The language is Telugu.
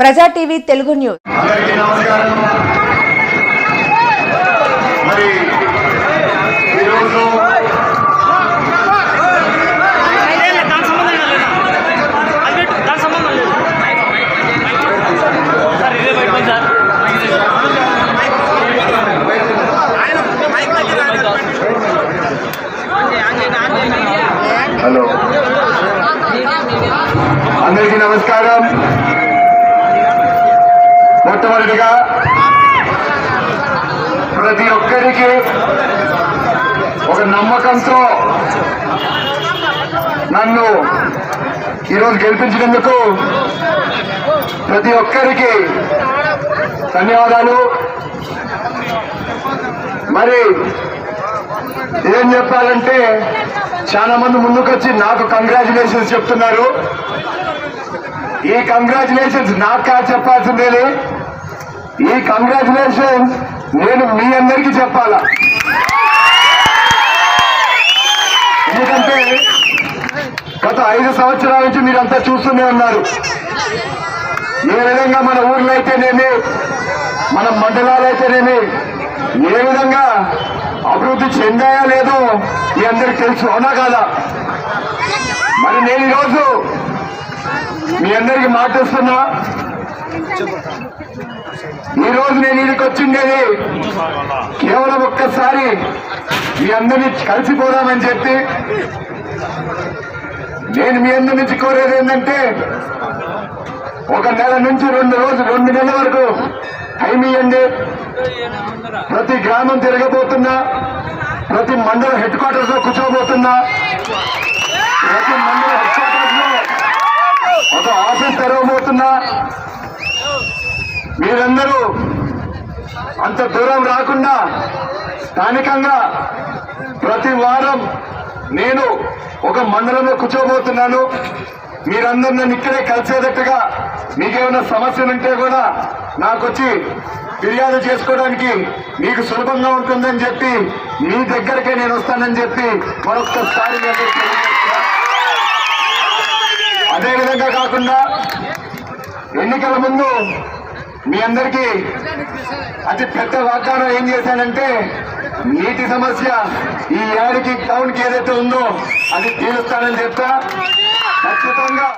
ప్రజా టీవీ తెలుగు న్యూస్. అందరికీ నమస్కారం ఈరోజు దాని సంబంధం లేదు అది పెట్టు దాని సంబంధం లేదు సార్ ఇదే పెట్టుకోండి సార్ హలో అందరికీ నమస్కారం మొట్టమొదటిగా ప్రతి ఒక్కరికి ఒక నమ్మకంతో నన్ను ఈరోజు గెలిపించినందుకు ప్రతి ఒక్కరికి ధన్యవాదాలు. మరి ఏం చెప్పాలంటే చాలా మంది ముందుకొచ్చి నాకు కంగ్రాచులేషన్స్ చెప్తున్నారు. ఈ కంగ్రాచులేషన్స్ నాకు కాదు చెప్పాల్సిందేలే. ఈ కంగ్రాచులేషన్స్ నేను మీ అందరికీ చెప్పాలా? ఎందుకంటే గత ఐదు సంవత్సరాల నుంచి మీరంతా చూస్తూనే ఉన్నారు. ఏ విధంగా మన ఊర్లో అయితేనేమి మన మండలాలు అయితేనేమి ఏ విధంగా అభివృద్ధి చెందాయా లేదో మీ అందరికి తెలుసు అవునా కాదా? మరి నేను ఈరోజు మీ అందరికి మాటిస్తున్నా. ఈ రోజు నేను ఇదికి వచ్చిండేది కేవలం ఒక్కసారి మీ అందరినీ కలిసిపోదామని చెప్పి నేను మీ అందరి నుంచి కోరేది ఏంటంటే ఒక నెల నుంచి రెండు రోజులు రెండు నెలల వరకు టైం ఇవ్వండి ప్రతి గ్రామం తిరగబోతున్నా ప్రతి మండల హెడ్ క్వార్టర్స్లో కూర్చోబోతున్నా ప్రతి మండల హెడ్ క్వార్టర్స్లో ఒక ఆఫీస్ తెరవబోతున్నా మీరందరూ అంత దూరం రాకుండా స్థానికంగా ప్రతి వారం నేను ఒక మండలంలో కూర్చోబోతున్నాను. మీరందరూ నన్ను ఇక్కడే కలిసేటట్టుగా మీకేమైనా సమస్యలు ఉంటే కూడా నాకు వచ్చి ఫిర్యాదు చేసుకోవడానికి మీకు సులభంగా ఉంటుందని చెప్పి మీ దగ్గరకే నేను వస్తానని చెప్పి మరొకసారి అదేవిధంగా కాకుండా ఎన్నికల ముందు మీ అందరికీ అతి పెద్ద వాగ్దానం ఏం చేశానంటే నీటి సమస్య ఈ ఏడికి టౌన్కి ఏదైతే ఉందో అది తీరుస్తానని చెప్తా ఖచ్చితంగా